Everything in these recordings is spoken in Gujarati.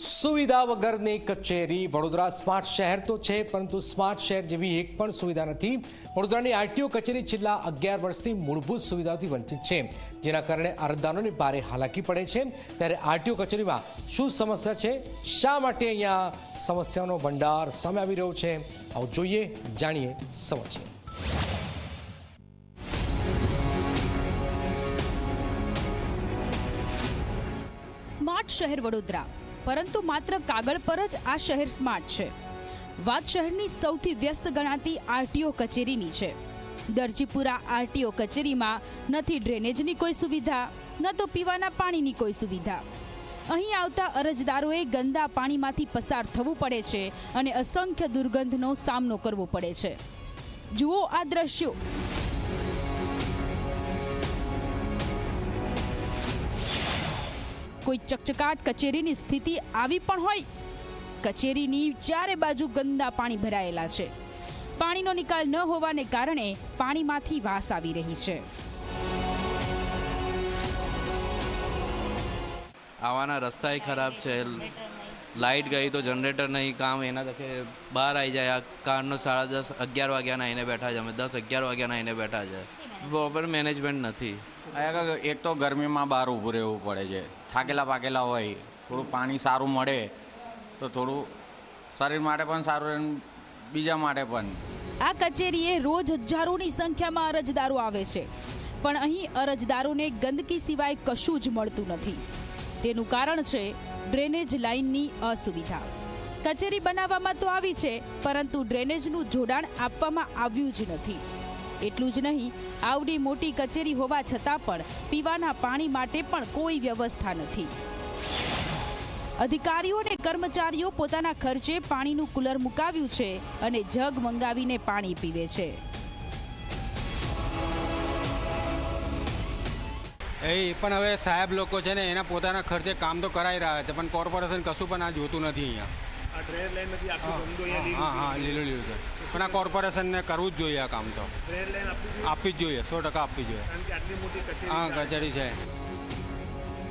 સુવિધા વગરની કચેરી વડોદરા સ્માર્ટ શહેર તો છે, પરંતુ સ્માર્ટ શહેર જેવી એક પણ સુવિધા નથી. વડોદરાની આરટીઓ કચેરી છેલ્લા અગિયાર વર્ષથી મૂળભૂત સુવિધાઓથી વંચિત છે, જેના કારણે અરજદારોને ભારે હાલાકી પડે છે. ત્યારે આરટીઓ કચેરીમાં શું સમસ્યા છે? શા માટે અહીંયા સમસ્યાનો ભંડાર સામે આવી રહ્યો છે? આવું જોઈએ, જાણીએ સમજીએ સ્માર્ટ શહેર વડોદરા. પરંતુ માત્ર કાગળ પર જ આ શહેર સ્માર્ટ છે. વાત શહેરની સૌથી વ્યસ્ત ગણાતી આરટીઓ કચેરીની છે. દરજીપુરા આરટીઓ કચેરીમાં નથી ડ્રેનેજની કોઈ સુવિધા, ન તો પીવાના પાણીની કોઈ સુવિધા. અહીં આવતા અરજદારોએ ગંદા પાણીમાંથી પસાર થવું પડે છે અને અસંખ્ય દુર્ગંધનો સામનો કરવો પડે છે. જુઓ આ દ્રશ્યો. કોઈ ચકચકાટ કચેરીની સ્થિતિ આવી પણ હોય, કચેરીની ચારે બાજુ ગંદા પાણી ભરાયેલા છે. પાણીનો નિકાલ ન હોવાને કારણે પાણીમાંથી વાસ આવી રહી છે. આવવાના રસ્તા ખરાબ છે. લાઇટ ગઈ તો જનરેટર નહીં, કામ એના તકે બહાર આવી જાય. આ કારનો સાડા દસ, અગિયાર વાગ્યાના આવીને બેઠા છે. અમે દસ, અગિયાર વાગ્યાના આવીને બેઠા છે. પ્રોપર મેનેજમેન્ટ નથી. અહીંયા એક તો ગરમીમાં બહાર ઊભું રહેવું પડે છે. થાકેલા પાકેલા હોય થોડું પાણી સારું મળે તો થોડું શરીર માટે પણ સારું રહે બીજા માટે પણ. આ કચેરીએ રોજ હજારોની સંખ્યામાં અરજદારો આવે છે. પણ અહીં અરજદારોને ગંદકી સિવાય કશું જ મળતું નથી. તેનું કારણ છે ડ્રેનેજ લાઇનની અસુવિધા. કચેરી બનાવવામાં તો આવી છે પરંતુ ડ્રેનેજનું જોડાણ આપવામાં આવ્યું જ નથી. એટલું જ નહીં, આવડી મોટી કચેરી હોવા છતાં પણ પીવાના પાણી માટે પણ કોઈ વ્યવસ્થા નથી. અધિકારીઓ અને કર્મચારીઓ પોતાના ખર્ચે પાણીનું કુલર મુકાવ્યું છે અને જગ મંગાવીને પાણી પીવે છે. એ પણ હવે સાહેબ લોકો છે ને એના પોતાના ખર્ચે કામ તો કરાવી રહ્યા છે, પણ કોર્પોરેશન કશું પણ આ જોતું નથી અહીંયા. પણ આ કોર્પોરેશનને કરવું જ જોઈએ આ કામ તો. આપવી જ જોઈએ સો ટકા આપવી જોઈએ. કારણ કે આટલી મોટી કચેરી હા. કચેરી છે.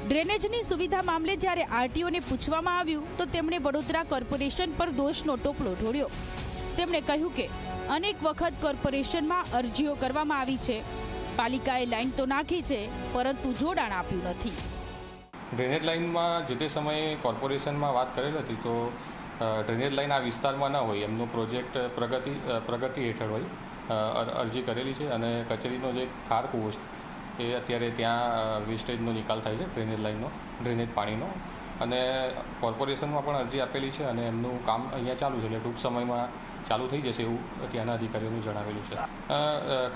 ડ્રેનેજની સુવિધા મામલે જ્યારે આરટીઓને પૂછવામાં આવ્યું તો તેમણે વડોદરા કોર્પોરેશન પર દોષનો ટોપલો ઢોળ્યો. તેમણે કહ્યું કે અનેક વખત કોર્પોરેશનમાં અરજીઓ કરવામાં આવી છે. પાલિકાએ લાઈન તો નાખી છે પરંતુ જોડાણ આપ્યું નથી. ડ્રેનેજ લાઇનમાં જે તે સમયે કોર્પોરેશનમાં વાત કરેલ હતી તો ડ્રેનેજ લાઇન આ વિસ્તારમાં ન હોય. એમનો પ્રોજેક્ટ પ્રગતિ પ્રગતિ હેઠળ હોય. અરજી કરેલી છે અને કચેરીનો જે ખાર કૂવો છે એ અત્યારે ત્યાં વેસ્ટેજનો નિકાલ થાય છે ડ્રેનેજ લાઇનનો ડ્રેનેજ પાણીનો. અને કોર્પોરેશનમાં પણ અરજી આપેલી છે અને એમનું કામ અહીંયા ચાલુ છે. એટલે ટૂંક સમયમાં ચાલુ થઈ જશે એવું ત્યાંના અધિકારીઓનું જણાવેલું છે.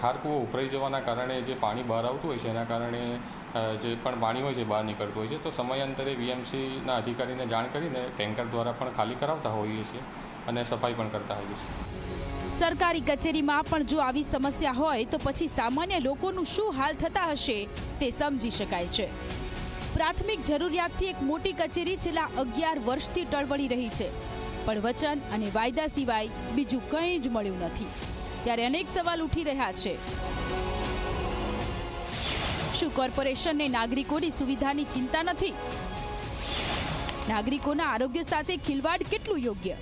ખારકુઓ ઉભરાઈ જવાના કારણે જે પાણી બહાર આવતું હોય છે, એના કારણે જે પણ પાણી હોય છે બહાર નીકળતું હોય છે, તો સમયાંતરે વીએમસીના અધિકારીને જાણ કરીને ટેન્કર દ્વારા પણ ખાલી કરાવતા હોઈએ છીએ અને સફાઈ પણ કરતા હોઈએ છીએ. સરકારી કચેરીમાં પણ જો આવી સમસ્યા હોય, તો પછી સામાન્ય લોકોનું શું હાલ થતા હશે તે સમજી શકાય છે. પ્રાથમિક જરૂરિયાતથી એક મોટી કચેરી છેલ્લા અગિયાર વર્ષથી ટળવળી રહી છે. પણ વચન અને વાયદા સિવાય બીજું કંઈ જ મળ્યું નથી. ત્યારે અનેક સવાલ ઉઠી રહ્યા છે. શું કોર્પોરેશનને નાગરિકોની સુવિધાની ચિંતા નથી? નાગરિકોના આરોગ્ય સાથે ખિલવાડ કેટલું યોગ્ય?